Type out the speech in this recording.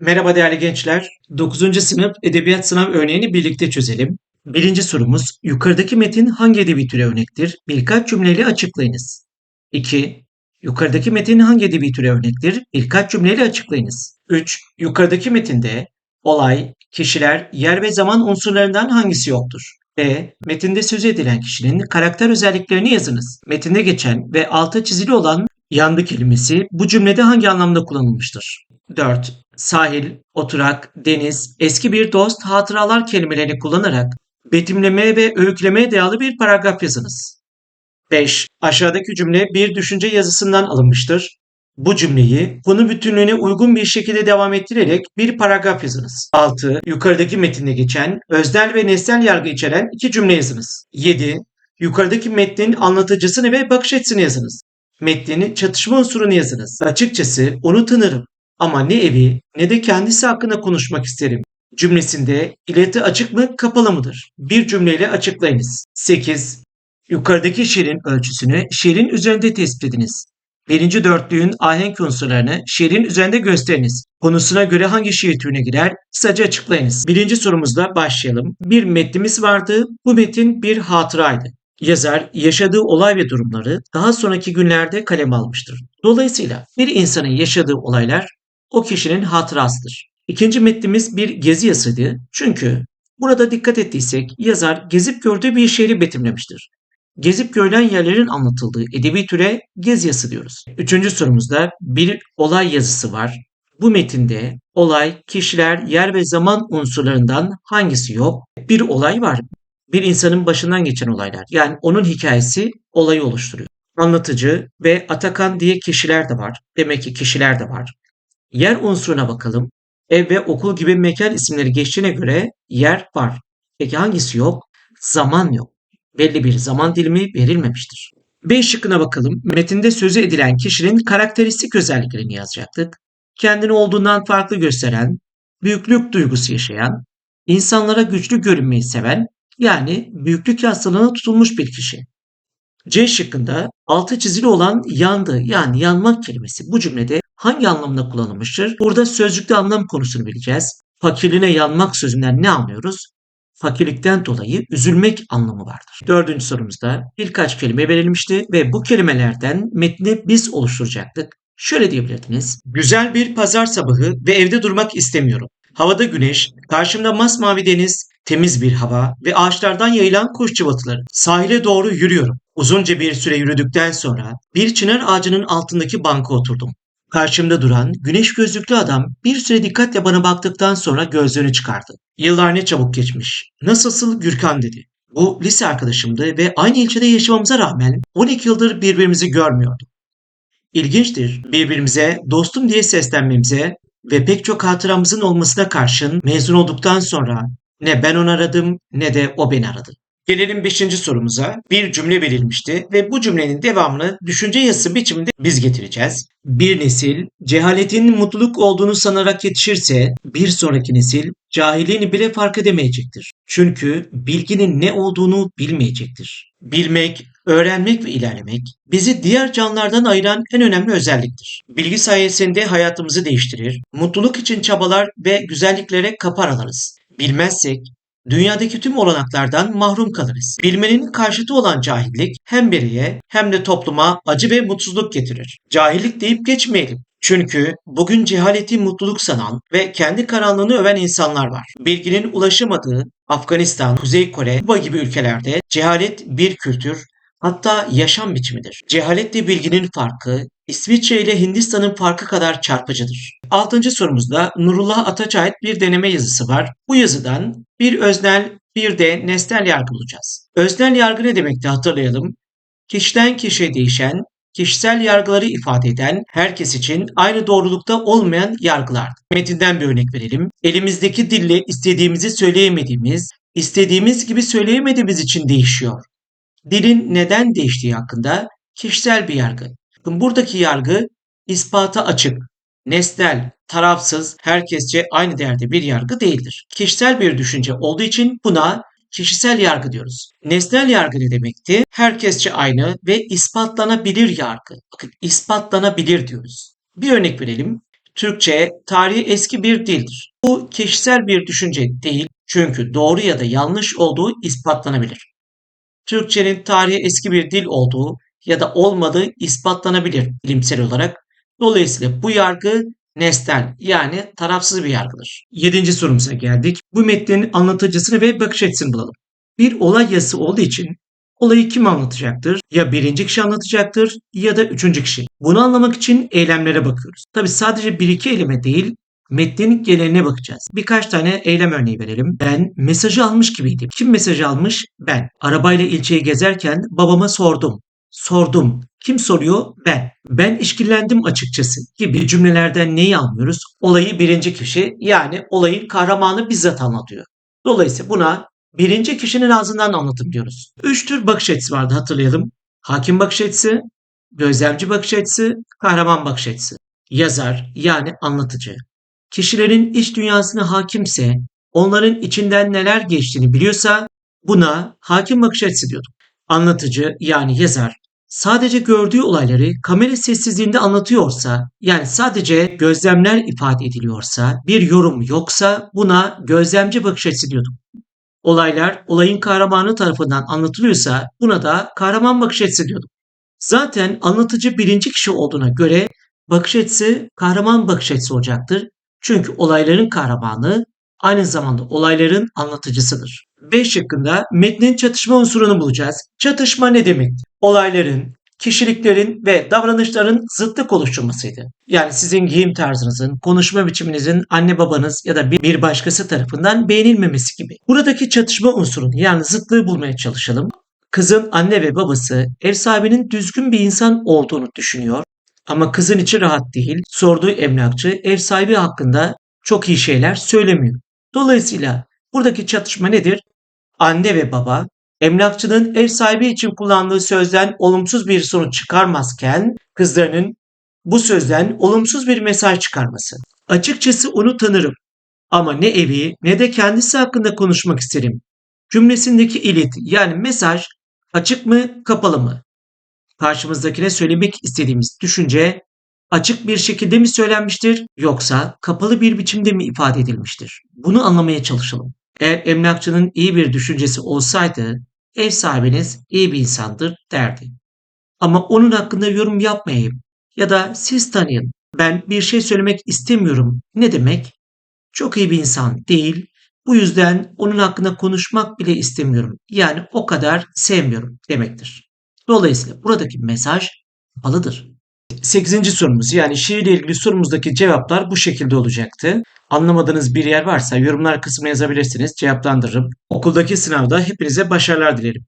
Merhaba değerli gençler. 9. sınıf edebiyat sınav örneğini birlikte çözelim. Birinci sorumuz, yukarıdaki metin hangi edebi türe örnektir? Birkaç cümleyle açıklayınız. 2. Yukarıdaki metin hangi edebi türe örnektir? Birkaç cümleyle açıklayınız. 3. Yukarıdaki metinde olay, kişiler, yer ve zaman unsurlarından hangisi yoktur? B. Metinde söz edilen kişinin karakter özelliklerini yazınız. Metinde geçen ve alta çizili olan yandı kelimesi bu cümlede hangi anlamda kullanılmıştır? 4. Sahil, oturak, deniz, eski bir dost, hatıralar kelimelerini kullanarak betimlemeye ve öykülemeye dayalı bir paragraf yazınız. 5. Aşağıdaki cümle bir düşünce yazısından alınmıştır. Bu cümleyi konu bütünlüğüne uygun bir şekilde devam ettirerek bir paragraf yazınız. 6. Yukarıdaki metinde geçen öznel ve nesnel yargı içeren iki cümle yazınız. 7. Yukarıdaki metnin anlatıcısını ve bakış açısını yazınız. Metnin çatışma unsurunu yazınız. Açıkçası onu tanırım ama ne evi ne de kendisi hakkında konuşmak isterim. Cümlesinde ileti açık mı kapalı mıdır? Bir cümleyle açıklayınız. 8. Yukarıdaki şiirin ölçüsünü şiirin üzerinde tespit ediniz. Birinci dörtlüğün ahenk unsurlarını şiirin üzerinde gösteriniz. Konusuna göre hangi şiir türüne girer kısaca açıklayınız. Birinci sorumuzla başlayalım. Bir metnimiz vardı. Bu metin bir hatıraydı. Yazar yaşadığı olay ve durumları daha sonraki günlerde kaleme almıştır. Dolayısıyla bir insanın yaşadığı olaylar o kişinin hatırasıdır. İkinci metnimiz bir gezi yazısıydı. Çünkü burada dikkat ettiysek yazar gezip gördüğü bir şehri betimlemiştir. Gezip görülen yerlerin anlatıldığı edebi türe gezi yazısı diyoruz. Üçüncü sorumuzda bir olay yazısı var. Bu metinde olay, kişiler, yer ve zaman unsurlarından hangisi yok? Bir olay var. Bir insanın başından geçen olaylar. Yani onun hikayesi olayı oluşturuyor. Anlatıcı ve Atakan diye kişiler de var. Demek ki kişiler de var. Yer unsuruna bakalım. Ev ve okul gibi mekan isimleri geçtiğine göre yer var. Peki hangisi yok? Zaman yok. Belli bir zaman dilimi verilmemiştir. B şıkkına bakalım. Metinde sözü edilen kişinin karakteristik özelliklerini yazacaktık. Kendini olduğundan farklı gösteren, büyüklük duygusu yaşayan, insanlara güçlü görünmeyi seven, yani büyüklük hastalığına tutulmuş bir kişi. C şıkkında altı çizili olan yandı yani yanmak kelimesi bu cümlede hangi anlamda kullanılmıştır? Burada sözcükte anlam konusunu bileceğiz. Fakirliğine yanmak sözünden ne anlıyoruz? Fakirlikten dolayı üzülmek anlamı vardır. Dördüncü sorumuzda birkaç kelime verilmişti ve bu kelimelerden metni biz oluşturacaktık. Şöyle diyebilirdiniz. Güzel bir pazar sabahı ve evde durmak istemiyorum. Havada güneş, karşımda masmavi deniz, temiz bir hava ve ağaçlardan yayılan kuş cıvıltıları. Sahile doğru yürüyorum. Uzunca bir süre yürüdükten sonra bir çınar ağacının altındaki banka oturdum. Karşımda duran güneş gözlüklü adam bir süre dikkatle bana baktıktan sonra gözlerini çıkardı. Yıllar ne çabuk geçmiş. Nasılsın Gürkan dedi. Bu lise arkadaşımdı ve aynı ilçede yaşamamıza rağmen 12 yıldır birbirimizi görmüyorduk. İlginçtir birbirimize dostum diye seslenmemize ve pek çok hatıramızın olmasına karşın mezun olduktan sonra ne ben onu aradım ne de o beni aradı. Gelelim 5. sorumuza. Bir cümle verilmişti ve bu cümlenin devamını düşünce yazısı biçiminde biz getireceğiz. Bir nesil cehaletin mutluluk olduğunu sanarak yetişirse bir sonraki nesil cahilliğini bile fark edemeyecektir. Çünkü bilginin ne olduğunu bilmeyecektir. Bilmek, öğrenmek ve ilerlemek bizi diğer canlılardan ayıran en önemli özelliktir. Bilgi sayesinde hayatımızı değiştirir, mutluluk için çabalar ve güzelliklere kapı aralarız. Bilmezsek dünyadaki tüm olanaklardan mahrum kalırız. Bilmenin karşıtı olan cahillik hem bireye hem de topluma acı ve mutsuzluk getirir. Cahillik deyip geçmeyelim. Çünkü bugün cehaleti mutluluk sanan ve kendi karanlığını öven insanlar var. Bilginin ulaşamadığı Afganistan, Kuzey Kore, Kuba gibi ülkelerde cehalet bir kültür, hatta yaşam biçimidir. Cehaletle bilginin farkı İsviçre ile Hindistan'ın farkı kadar çarpıcıdır. Altıncı sorumuzda Nurullah Ataç'a ait bir deneme yazısı var. Bu yazıdan bir öznel bir de nesnel yargı bulacağız. Öznel yargı ne demekti hatırlayalım. Kişiden kişiye değişen, kişisel yargıları ifade eden, herkes için aynı doğrulukta olmayan yargılardır. Metinden bir örnek verelim. Elimizdeki dille istediğimizi söyleyemediğimiz, istediğimiz gibi söyleyemediğimiz için değişiyor. Dilin neden değiştiği hakkında kişisel bir yargı. Buradaki yargı ispata açık, nesnel, tarafsız, herkesçe aynı değerde bir yargı değildir. Kişisel bir düşünce olduğu için buna kişisel yargı diyoruz. Nesnel yargı ne demekti? Herkesçe aynı ve ispatlanabilir yargı. Bakın ispatlanabilir diyoruz. Bir örnek verelim. Türkçe tarihi eski bir dildir. Bu kişisel bir düşünce değil çünkü doğru ya da yanlış olduğu ispatlanabilir. Türkçenin tarihi eski bir dil olduğu ya da olmadığı ispatlanabilir bilimsel olarak. Dolayısıyla bu yargı nesnel yani tarafsız bir yargıdır. Yedinci sorumuza geldik. Bu metnin anlatıcısını ve bakış açısını bulalım. Bir olay yazısı olduğu için olayı kim anlatacaktır? Ya birinci kişi anlatacaktır ya da üçüncü kişi. Bunu anlamak için eylemlere bakıyoruz. Tabi sadece bir iki eyleme değil metnin geneline bakacağız. Birkaç tane eylem örneği verelim. Ben mesajı almış gibiydim. Kim mesajı almış? Ben. Arabayla ilçeyi gezerken babama sordum. Sordum. Kim soruyor? Ben. Ben işkillendim açıkçası gibi cümlelerden neyi anlıyoruz? Olayı birinci kişi yani olayın kahramanı bizzat anlatıyor. Dolayısıyla buna birinci kişinin ağzından anlatım diyoruz. Üç tür bakış açısı vardı hatırlayalım. Hakim bakış açısı, gözlemci bakış açısı, kahraman bakış açısı. Yazar yani anlatıcı. Kişilerin iç dünyasına hakimse, onların içinden neler geçtiğini biliyorsa buna hakim bakış açısı diyorduk. Anlatıcı yani yazar sadece gördüğü olayları kamera sessizliğinde anlatıyorsa, yani sadece gözlemler ifade ediliyorsa, bir yorum yoksa buna gözlemci bakış açısı diyorduk. Olaylar olayın kahramanı tarafından anlatılıyorsa buna da kahraman bakış açısı diyorduk. Zaten anlatıcı birinci kişi olduğuna göre bakış açısı kahraman bakış açısı olacaktır. Çünkü olayların kahramanı aynı zamanda olayların anlatıcısıdır. 5 şıkkında metnin çatışma unsurunu bulacağız. Çatışma ne demek? Olayların, kişiliklerin ve davranışların zıtlık oluşturmasıydı. Yani sizin giyim tarzınızın, konuşma biçiminizin anne babanız ya da bir başkası tarafından beğenilmemesi gibi. Buradaki çatışma unsurunu yani zıtlığı bulmaya çalışalım. Kızın anne ve babası ev sahibinin düzgün bir insan olduğunu düşünüyor. Ama kızın içi rahat değil. Sorduğu emlakçı ev sahibi hakkında çok iyi şeyler söylemiyor. Dolayısıyla buradaki çatışma nedir? Anne ve baba emlakçının ev sahibi için kullandığı sözden olumsuz bir sonuç çıkarmazken kızlarının bu sözden olumsuz bir mesaj çıkarması. Açıkçası onu tanırım ama ne evi ne de kendisi hakkında konuşmak isterim. Cümlesindeki ileti yani mesaj açık mı kapalı mı? Karşımızdakine söylemek istediğimiz düşünce açık bir şekilde mi söylenmiştir yoksa kapalı bir biçimde mi ifade edilmiştir? Bunu anlamaya çalışalım. Eğer emlakçının iyi bir düşüncesi olsaydı ev sahibiniz iyi bir insandır derdi. Ama onun hakkında yorum yapmayayım ya da siz tanıyın. Ben bir şey söylemek istemiyorum. Ne demek? Çok iyi bir insan değil. Bu yüzden onun hakkında konuşmak bile istemiyorum. Yani o kadar sevmiyorum demektir. Dolayısıyla buradaki mesaj kapalıdır. 8. sorumuz yani şiirle ilgili sorumuzdaki cevaplar bu şekilde olacaktı. Anlamadığınız bir yer varsa yorumlar kısmına yazabilirsiniz. Cevaplandırırım. Okuldaki sınavda hepinize başarılar dilerim.